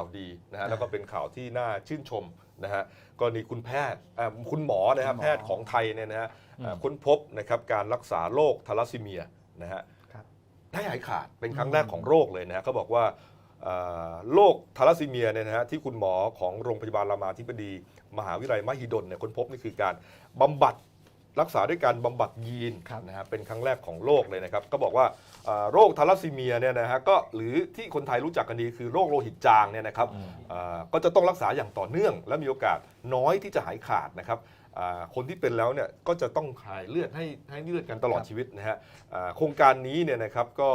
ข่าวดีนะฮะแล้วก็เป็นข่าวที่น่าชื่นชมนะฮะกรณีคุณแพทย์เอ่อคุณหมอนะครับคุณหมอแพทย์ของไทยเนี่ยนะฮะอืมเอ่อค้นพบนะครับการรักษาโรคทาลัสซีเมียนะฮะครับ ได้หายขาดเป็นครั้งแรกของโรคเลยนะฮะเขาบอกว่าเอ่อโรคทาลัสซีเมียเนี่ยนะฮะที่คุณหมอของโรงพยาบาลรามาธิบดี มหาวิทยาลัยมหิดลเนี่ยค้นพบนี่คือการบำบัด รักษาด้วยการบำบัดยีนครับนะฮะเป็นครั้งแรกของโลกเลยนะครับ ก็บอกว่าเอ่อโรคทาลัสซีเมียเนี่ยนะฮะก็หรือที่คนไทยรู้จักกันดีคือโรคโลหิตจางเนี่ยนะครับอืมเอ่อก็จะต้องรักษาอย่างต่อเนื่อง และมีโอกาสน้อยที่จะหายขาดนะครับอ่าคนที่เป็นแล้วเนี่ยก็จะต้องหายเลือดให้ให้เลือดกันตลอดครับชีวิตนะฮะอ่าโครงการนี้เนี่ยนะครับก็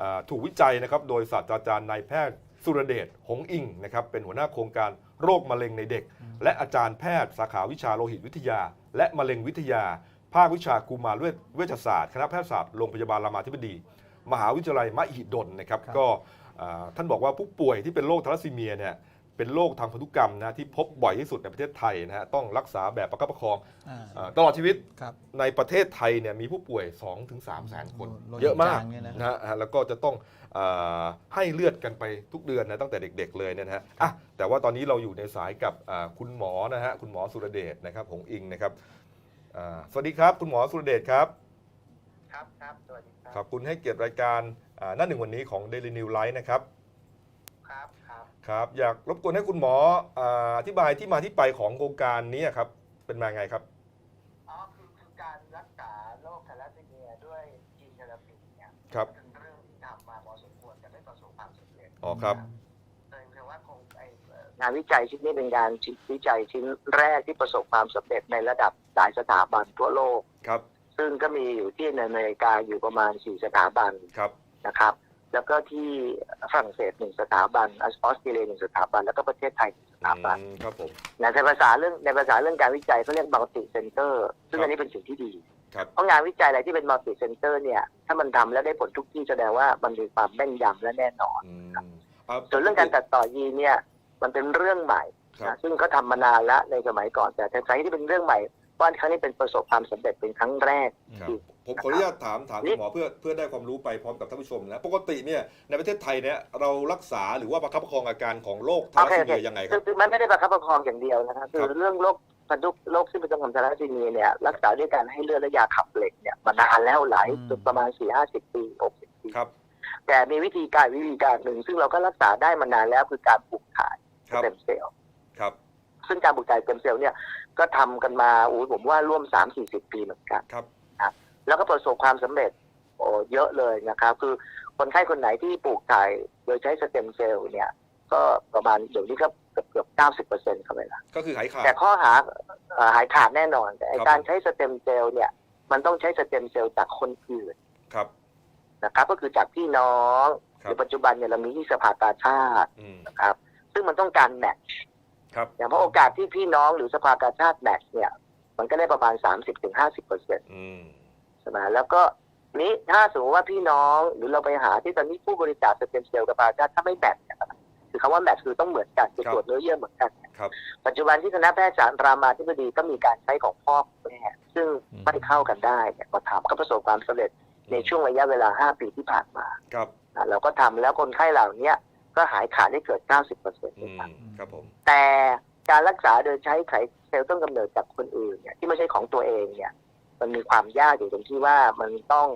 อ่าถูกวิจัยนะครับโดยศาสตราจารย์นายแพทย์ สุรเดช หงอิงนะครับเป็นหัวหน้าโครงการโรคมะเร็งในเด็ก และอาจารย์แพทย์สาขาวิชาโลหิตวิทยา และมะเร็งวิทยา ภาควิชากุมารเวชเวชศาสตร์ คณะแพทยศาสตร์โรงพยาบาลรามาธิบดี มหาวิทยาลัยมหิดลนะครับครับก็อ่าท่านบอกว่าผู้ป่วยที่เป็นโรคทาลัสซีเมียเนี่ย เป็นโรคทางพันธุกรรมนะที่พบบ่อยที่สุดในประเทศไทยนะฮะต้องรักษาแบบประคับประคองอ่าอ่าตลอดชีวิตครับ ในประเทศไทยเนี่ยมีผู้ป่วย 2-3ถึง3แสนคนโลหิตเยอะมากจางเนี่ยนะ นะฮะอ่าแล้วก็จะต้องอาให้เลือดกันไปทุกเดือนนะตั้งแต่เด็ก ๆ เลยเนี่ยนะฮะอะแต่ว่าตอนนี้เราอยู่ในสายกับอ่าคุณหมอนะฮะคุณหมอสุรเดชนะครับของอิงนะครับอ่าสวัสดีครับ คุณหมอสุรเดชครับ ครับครับสวัสดีคขรัอบคุณให้เกียรติรายการอ่าหน้าหนึ่งวันนี้ของ Daily New Life นะครับ ครับ ครับครับอยากรบกวนให้คุณหมออ่าอธิบายที่มาที่ไปของโครงการนี้ครับเป็นมาไงครับอ๋อคือคือการรักษาโรคทาลัสซีเมียด้วยจีนเทอราปีเนี่ยครับเป็นเรื่องที่ทำมาพอสมควรแต่ไม่ประสบความสำเร็จอ๋อครับเลยคือว่าคงไองานวิจัยชิ้นนี้เป็นงานชิ้นวิจัยชิ้นแรกที่ประสบความสำเร็จในระดับหลายสถาบันทั่วโลกครับ ซึ่งก็มีอยู่ที่ในอเมริกาอยู่ประมาณสี่สถาบันครับนะครับ แล้วก็ที่ฝรั่งเศสหนึ่งสถาบันออสเตรเลียหนึ่งสถาบัน แล้วก็ประเทศไทยหนึ่งสถาบันอืมครับผมนะในภาษาเรื่องในภาษาเรื่องการวิจัยเขาเรียก multi center ซึ่งครับอันนี้เป็นสิ่งที่ดีครับเพราะงานวิจัยอะไรที่เป็น multi center เนี่ย ถ้ามันทำแล้วได้ผลทุกที่แสดงว่ามันมีความแม่นยำและแน่นอนอืมอ่าส่วนเรื่องการตัดต่อยีนเนี่ย มันเป็นเรื่องใหม่ครับนะซึ่งเขาทำมานานแล้วในสมัยก่อนแต่ในสมัยที่เป็นเรื่องใหม่ว่าครั้งนี้เป็นประสบความสำเร็จเป็นครั้งแรกครับ ผมขออนุญาตถามถามคุณหมอเพื่อเพื่อได้ความรู้ไปพร้อมกับท่านผู้ชมนะปกติเนี่ยในประเทศไทยเนี่ยเรารักษาหรือว่าประคับประคองอาการของโรคทาลัสซีเมียยังไงคคืรัอบคือมันไม่ได้ประคับประคองอย่างเดียวนะครับคือครับเรื่องโรคพันธุโรคที่เป็นของทาราซีเมียเนี่ยรักษาด้วยการให้เลือดและยาขับเหล็กเนี่ยมานานแล้วหลายอืมประมาณสี่ห้าสิบปีหกสิบปีครับแต่มีวิธีการวิธีการหนึ่ง ซึ่งเราก็รักษาได้มานานแล้วคือการปลูกถ่ายครับเต็มเซลล์ครับ ซึ่งการปลูกถ่ายเต็มเซลล์เนี่ยก็ทำกันมาอู้ผมว่าร่วมสามสี่สิบปีเหมือนกันครับ แล้วก็ประสบความสำเร็จโอ้เยอะเลยนะครับ คือคนไข้คนไหนที่ปลูกถ่ายโดยใช้สเต็มเซลล์เนี่ย ก็ประมาณเดี๋ยวนี้ก็เกือบเกือบเก้าสิบเปอร์เซ็นต์เข้าไปแล้วก็คือหายขาดแต่ข้อหาเอ่อหายขาดแน่นอน แต่ไอ้ครับการใช้สเต็มเซลล์เนี่ย มันต้องใช้สเต็มเซลล์จากคนอื่นครับนะครับก็คือจากพี่น้องครัในบปัจจุบันเนี่ยเรามีที่สภากาชาติอืมนะครับ ซึ่งมันต้องการแมทช์ครับอย่างเพราะโอกาสที่พี่น้องหรือสภากาชาติแมทช์เนี่ย มันก็ได้ประมาณ30-50เปอร์เซ็นต์อืมใช่ไหมแล้วก็นี้ถ้าสมมติว่าพี่น้องหรือเราไปหาที่ตอนนี้ผู้บริจาคสเต็มเซลล์กับกาชาติถ้าไม่แมทช์เนี่ยคือคำว่าแมทช์คือต้องเหมือนกันคือตรวจเนื้อเยื่อเหมือนกันครับปัจจุบันที่คณะแพทยศาสตร์รามาธิบดีก็มีการใช้ของพ่อของแม่ซึ่งอืมไม่เข้ากันได้เนี่ยก็ทำก็ประสบความสำเร็จในช่วงระยะเวลา 5 ปีที่ผ่านมาครับอะเราก็ทำแล้วคนไข้เหล่านี้ก็หายขาดได้เกิด 90เปอร์เซ็นต์อืมครับผมแต่การรักษาโดยใช้ไขเซลล์ต้นกำเนิดจากคนอื่นเนี่ยที่ไม่ใช่ของตัวเองเนี่ย มันมีความยากอยู่ตรงที่ว่ามันต้อง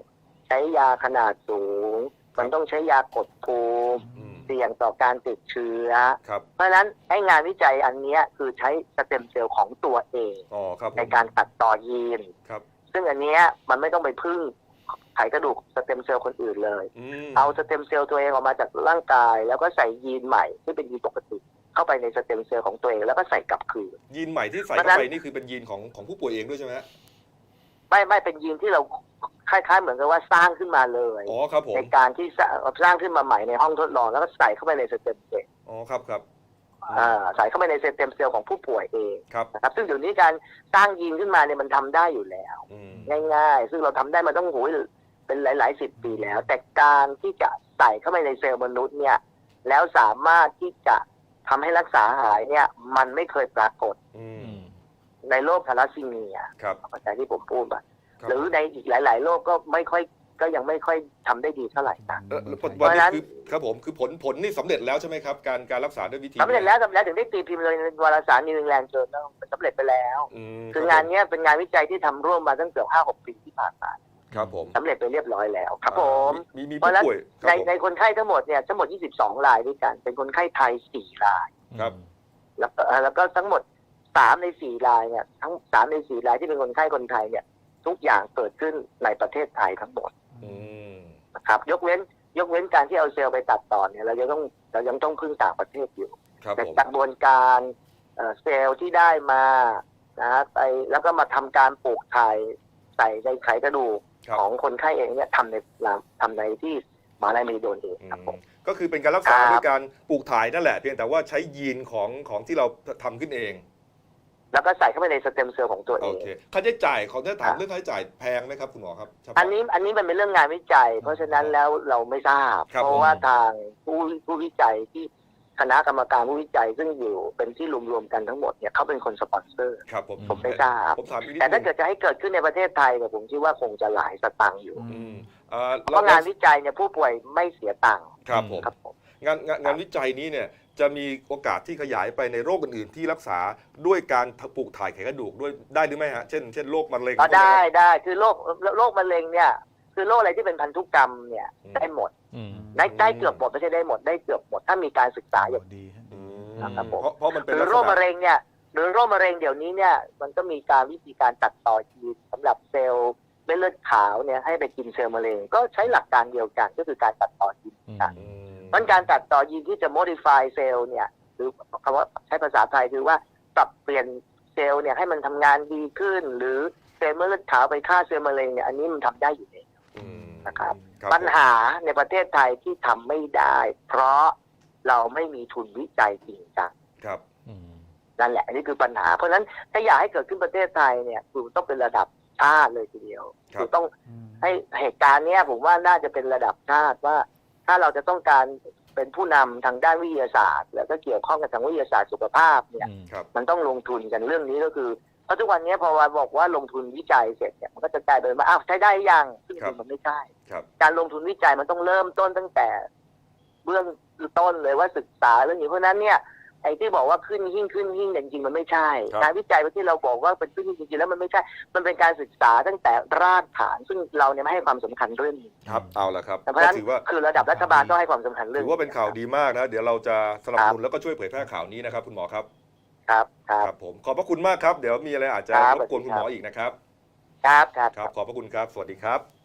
ใช้ยาขนาดสูง มันต้องใช้ยากดภูมิอืมเสี่ยงต่อการติดเชื้อ ครับเพราะฉะนั้นไอ้งานวิจัยอันเนี้ยคือใช้สเต็มเซลล์ของตัวเอง อ๋อครับผมในการตัดต่อยีน ครับซึ่งอันเนี้ยมันไม่ต้องไปพึ่งไขกระดูกสเต็มเซลล์คนอื่นเลย อืมเอาสเต็มเซลล์ตัวเองออกมาจากร่างกาย แล้วก็ใส่ยีนใหม่ที่เป็นยีนปกติ เข้าไปในสเต็มเซลล์ของตัวเองแล้วก็ใส่กลับคืน ยีนใหม่ที่ใส่เพราะเข้าฉะไปนั้นนี่คือเป็นยีนของของผู้ป่วยเองด้วยใช่ไหมฮะ ไม่ไม่เป็นยีนที่เราคล้ายๆ เหมือนกับว่าสร้างขึ้นมาเลยอ๋อครับผมในการที่สร้างสร้างขึ้นมาใหม่ในห้องทดลองแล้วก็ใส่เข้าไปในสเต็มเซลล์อ๋อครับครับอ่าใส่เข้าไปในสเต็มเซลล์ของผู้ป่วยเองครับนะครับ ซึ่งเดี๋ยวนี้การสร้างยีนขึ้นมาเนี่ยมันทำได้อยู่แล้วอืมง่ายๆ ซึ่งเราทำได้มาต้องโหยเป็นหลาย ๆ สิบปีแล้ว แต่การที่จะใส่เข้าไปในเซลล์มนุษย์เนี่ย แล้วสามารถที่จะทำให้รักษาหายเนี่ย มันไม่เคยปรากฏอือืมม ในโรคทาลัสซีเมียครับเข้าใจที่ผมพูดไปครับหรือในอีกหลาย ๆ โรคก็ไม่ค่อยก็ยังไม่ค่อยทำได้ดีเท่าไหร่นะเออแล้วเพวันราะฉะนี้นั้นคือครับผมคือผลผลนี่สำเร็จแล้วใช่ไหมครับ การการรักษาด้วยวิธีสำเร็จแล้วสำเร็จแล้วถึงได้ตีพิมพ์เลยในวารสารนิวอิงแลนด์เจอร์สำเร็จไปแล้วอืมคืองานเนี้ยเป็นงานวิจัยที่ทำร่วมมาตั้งเกือบห้าหกปีที่ผ่านมาครับผมสำเร็จไปเรียบร้อยแล้ว ครับผมมีมีเพผู้ราะฉะนั้นป่วยคในรับผมในคนไข้ทั้งหมดเนี่ยทั้งหมด 22 รายด้วยกัน เป็นคนไข้ไทย4รายครับแล้วก็แล้วก็ทั้งหมด 3ใน4รายเนี่ยทั้ง3ใน4รายที่เป็นคนไข้คนไทยเนี่ย ทุกอย่างเกิดขึ้นในประเทศไทยทั้งหมดอืมนะครับ ยกเว้น ยกเว้นการที่เอาเซลล์ไปตัดต่อเนี่ย เรายังต้องเรายังต้องพึ่งต่างประเทศอยู่ครับแต่ผมกระบวนการเอ่อเซลล์ที่ได้มานะฮะไปแล้วก็มาทำการปลูกถ่ายใส่ในไขกระดูกครับของคนไข้เองเนี่ยทำในทำในที่มหาลัยมหิดลเองอืครับมผมก็คือเป็นการรักษาครับด้วยการปลูกถ่ายนั่นแหละ เพียงแต่ว่าใช้ยีนของของที่เราทำขึ้นเอง แล้วก็ใส่เข้าไปในสเต็มเซลล์ของตัวเอโอง เคค่าใช้จ่ายของถ้าถามครับเรื่องค่าใช้จ่ายแพงไหมครับคุณหมอครับเฉพาะ อันนี้อันนี้มันเป็นเรื่องงานวิจัย เพราะฉะนั้นแล้วเราไม่ทราบ ครับเพราะว่าทางผู้ผู้วิจัยที่คณะกรรมการผู้วิจัยซึ่งอยู่เป็นที่รวมๆกันทั้งหมดเนี่ยเขาเป็นคนสปอนเซอร์ ครับผมผมไม่ทราบ ผมถามอีกนิดแต่ถ้านึงเกิดจะให้เกิดขึ้นในประเทศไทยเนี่ยผมคิดว่าคงจะหลายสตังค์อยู่ อืมเอ่อเพราะงานวิจัยเนี่ยผู้ป่วยไม่เสียตังค์ครับผม ครับผม งานงานงานวิจัยนี้เนี่ย จะมีโอกาสที่ขยายไปในโรคอื่นๆ ที่รักษาด้วยการปลูกถ่ายไขกระดูกด้วยได้หรือไม่ฮะเช่นเช่นโรคมะเร็งก็พวกนี้ได้ครับได้คือโรคโรคมะเร็งเนี่ยคือโรคอะไรที่เป็นพันธุกรรมเนี่ยอืมได้หมดอืมได้ได้เกือบหมดไม่ใช่ได้หมดได้เกือบหมดถ้ามีการศึกษาอย่างดีฮะอืมครับผมเพราะเพราะมันเป็นหรือลักษโรคณะมะเร็งเนี่ยหรือโรคมะเร็งเดี๋ยวนี้เนี่ยมันก็มีการวิธีการตัดต่อยีนสำหรับเซลล์เม็ดเลือดขาวเนี่ยให้ไปกินเซลล์มะเร็งก็ใช้หลักการเดียวกันก็คือการตัดต่อยีนอืมกันอืม เพราะการตัดต่อยีนที่จะ modify เซลล์เนี่ย หรือคำว่าใช้ภาษาไทยคือว่าปรับเปลี่ยนเซลล์เนี่ยให้มันทำงานดีขึ้น หรือเซลล์เม็ดเลือดขาวไปฆ่าเซลล์มะเร็งเนี่ยอันนี้มันทำได้อยู่แล้วอืมนะครับครับ ปัญหาในประเทศไทยที่ทำไม่ได้ เพราะเราไม่มีทุนวิจัยจริงจังครับอืมนั่นแหละ อันนี้คือปัญหา เพราะฉะนั้นถ้าอยากให้เกิดขึ้นประเทศไทยเนี่ยคือต้องเป็นระดับชาติเลยทีเดียวครับคือต้องอืมให้เหตุการณ์เนี้ยผมว่าน่าจะเป็นระดับชาติว่า ถ้าเราจะต้องการเป็นผู้นำทางด้านวิทยาศาสตร์ แล้วก็เกี่ยวข้องกับทางวิทยาศาสตร์สุขภาพเนี่ยอืมครับมันต้องลงทุนกันเรื่องนี้ก็คือเพราะทุกวันนี้พอว่าบอกว่าลงทุนวิจัยเสร็จเนี่ยมันก็จะกลายเป็นว่าอ้าวใช้ได้ยังซึ่งจครัริบงๆมันไม่ใช่ครับการลงทุนวิจัยมันต้องเริ่มต้นตั้งแต่ เบื้องต้นเลยว่าศึกษาเรื่องนี้เพราะฉะนั้นเนี่ย ไอ้ที่บอกว่าขึ้นหิ่งขึ้นหิ่งเนี่ยจริงๆมันไม่ใช่ ครับ การวิจัยที่เราบอกว่าเป็นขึ้นหิ่งจริงๆแล้วมันไม่ใช่ มันเป็นการศึกษาตั้งแต่รากฐาน ซึ่งเราเนี่ยไม่ให้ความสำคัญเรื่องนี้ครับเอาละครับเพราะฉะก็นั้นถือว่า คือระดับรัฐบาลต้องให้ความสำคัญเรื่อถืงอว่าเป็นข่าวดีมากนะ เดี๋ยวเราจะสนับสนุนครับแล้วก็ช่วยเผยแพร่ข่าวนี้นะครับ คุณหมอครับครับครับ ครับผมขอบพระคุณมากครับ เดี๋ยวมีอะไรอาจจะครับ รบกวนคุณหมอสวัสดีครับอีกนะครับครับครับ ครับ ขอบพระคุณครับ สวัสดีครับ